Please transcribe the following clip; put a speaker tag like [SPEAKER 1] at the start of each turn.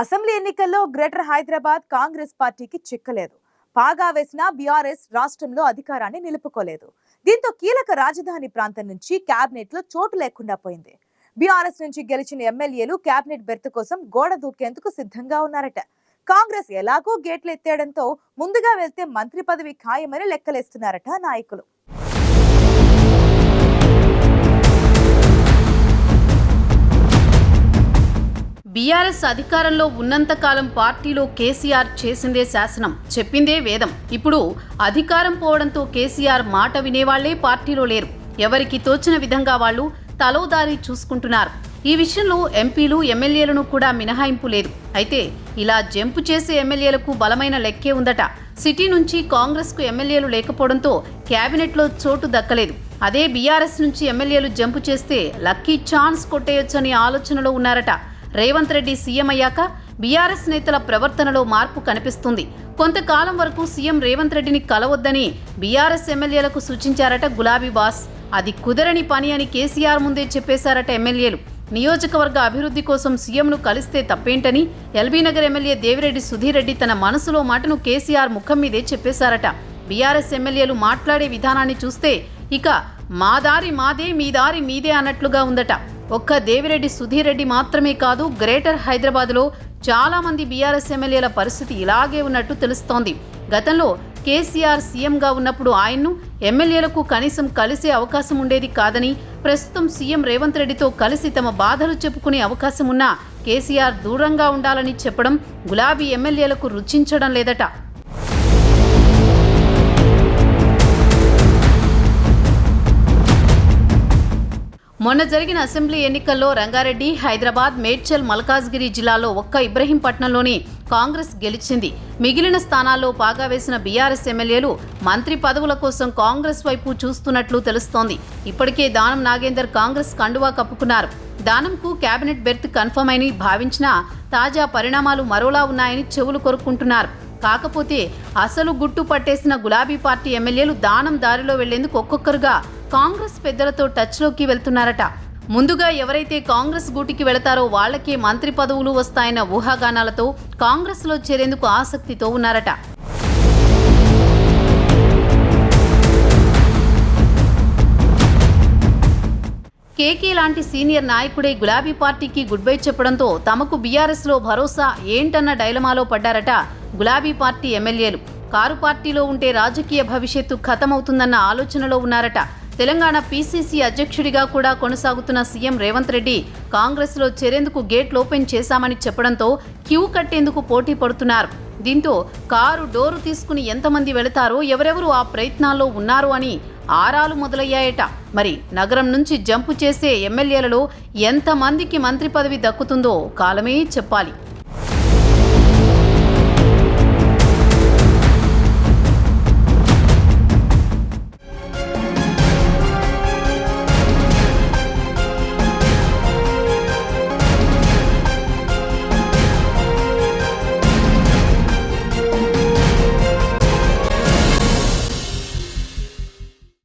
[SPEAKER 1] Assembly ఎన్నికల్లో greater Hyderabad Congress పార్టీకి చిక్కలేదు. పాగా వేసిన బీఆర్ఎస్ రాష్ట్రంలో అధికారాన్ని నిలుపుకోలేదు. దీంతో కీలక రాజధాని ప్రాంతం నుంచి క్యాబినెట్లో లో చోటు లేకుండా పోయింది. బీఆర్ఎస్ నుంచి గెలిచిన ఎమ్మెల్యేలు క్యాబినెట్ బెర్త్ కోసం గోడ దూకేందుకు సిద్ధంగా ఉన్నారట. కాంగ్రెస్ ఎలాగో గేట్లు ఎత్తేయడంతో ముందుగా వెళ్తే మంత్రి పదవి ఖాయమని లెక్కలేస్తున్నారట నాయకులు.
[SPEAKER 2] బీఆర్ఎస్ అధికారంలో ఉన్నంతకాలం పార్టీలో కేసీఆర్ చేసిందే శాసనం చెప్పిందే వేదం. ఇప్పుడు అధికారం పోవడంతో కేసీఆర్ మాట వినేవాళ్ళే పార్టీలో లేరు. ఎవరికి తోచిన విధంగా వాళ్ళు తలోదారి చూసుకుంటున్నారు. ఈ విషయంలో ఎంపీలు ఎమ్మెల్యేలను కూడా మినహాయింపు లేదు. అయితే ఇలా జంపు చేసే ఎమ్మెల్యేలకు బలమైన లెక్కే ఉందట. సిటీ నుంచి కాంగ్రెస్కు ఎమ్మెల్యేలు లేకపోవడంతో క్యాబినెట్లో చోటు దక్కలేదు. అదే బీఆర్ఎస్ నుంచి ఎమ్మెల్యేలు జంపు చేస్తే లక్కీ ఛాన్స్ కొట్టేయొచ్చని ఆలోచనలో ఉన్నారట. రేవంత్ రెడ్డి సీఎం అయ్యాక బీఆర్ఎస్ నేతల ప్రవర్తనలో మార్పు కనిపిస్తుంది. కొంతకాలం వరకు సీఎం రేవంత్ రెడ్డిని కలవద్దని బీఆర్ఎస్ ఎమ్మెల్యేలకు సూచించారట గులాబీ బాస్. అది కుదరని పని అని కేసీఆర్ ముందే చెప్పేశారట ఎమ్మెల్యేలు. నియోజకవర్గ అభివృద్ధి కోసం సీఎంను కలిస్తే తప్పేంటని ఎల్బీనగర్ ఎమ్మెల్యే దేవిరెడ్డి సుధీర్ రెడ్డి తన మనసులో మాటను కేసీఆర్ ముఖం మీదే చెప్పేశారట. బీఆర్ఎస్ ఎమ్మెల్యేలు మాట్లాడే విధానాన్ని చూస్తే ఇక మా దారి మాదే మీ దారి మీదే అన్నట్లుగా ఉందట. ఒక్క దేవిరెడ్డి సుధీర్ రెడ్డి మాత్రమే కాదు గ్రేటర్ హైదరాబాద్లో చాలామంది బీఆర్ఎస్ ఎమ్మెల్యేల పరిస్థితి ఇలాగే ఉన్నట్టు తెలుస్తోంది. గతంలో కేసీఆర్ సీఎంగా ఉన్నప్పుడు ఆయన్ను ఎమ్మెల్యేలకు కనీసం కలిసే అవకాశం ఉండేది కాదని ప్రస్తుతం సీఎం రేవంత్ రెడ్డితో కలిసి తమ బాధలు చెప్పుకునే అవకాశం ఉన్నా కేసీఆర్ దూరంగా ఉండాలని చెప్పడం గులాబీ ఎమ్మెల్యేలకు రుచించడం లేదట. మొన్న జరిగిన అసెంబ్లీ ఎన్నికల్లో రంగారెడ్డి హైదరాబాద్ మేడ్చల్ మల్కాజ్గిరి జిల్లాలో ఒక్క ఇబ్రహీంపట్నంలోని కాంగ్రెస్ గెలిచింది. మిగిలిన స్థానాల్లో పాగా వేసిన బీఆర్ఎస్ ఎమ్మెల్యేలు మంత్రి పదవుల కోసం కాంగ్రెస్ వైపు చూస్తున్నట్లు తెలుస్తోంది. ఇప్పటికే దానం నాగేందర్ కాంగ్రెస్ కండువా కప్పుకున్నారు. దానంకు కేబినెట్ బెర్త్ కన్ఫర్మ్ అని భావించినా తాజా పరిణామాలు మరోలా ఉన్నాయని చెవులు కొరుక్కుంటున్నారు. కాకపోతే అసలు గుట్టు పట్టేసిన గులాబీ పార్టీ ఎమ్మెల్యేలు దానం దారిలో వెళ్ళేందుకు ఒక్కొక్కరుగా కాంగ్రెస్ పెద్దలతో టచ్లోకి వెళ్తున్నారట. ముందుగా ఎవరైతే కాంగ్రెస్ గూటికి వెళతారో వాళ్ళకే మంత్రి పదవులు వస్తాయన్న ఊహాగానాలతో కాంగ్రెస్లో చేరేందుకు ఆసక్తితో ఉన్నారట. కేకే లాంటి సీనియర్ నాయకుడే గులాబీ పార్టీకి గుడ్ బై చెప్పడంతో తమకు బీఆర్ఎస్లో భరోసా ఏంటన్న డైలమాలో పడ్డారట గులాబీ పార్టీ ఎమ్మెల్యేలు. కారు పార్టీలో ఉంటే రాజకీయ భవిష్యత్తు ఖతమవుతుందన్న ఆలోచనలో ఉన్నారట. తెలంగాణ పీసీసీ అధ్యక్షుడిగా కూడా కొనసాగుతున్న సీఎం రేవంత్ రెడ్డి కాంగ్రెస్లో చేరేందుకు గేట్లు ఓపెన్ చేశామని చెప్పడంతో క్యూ కట్టేందుకు పోటీ పడుతున్నారు. దీంతో కారు డోరు తీసుకుని ఎంతమంది వెళతారో ఎవరెవరు ఆ ప్రయత్నాల్లో ఉన్నారు అని ఆరాలు మొదలయ్యాయట. మరి నగరం నుంచి జంపు చేసే ఎమ్మెల్యేలలో ఎంతమందికి మంత్రి పదవి దక్కుతుందో కాలమే చెప్పాలి.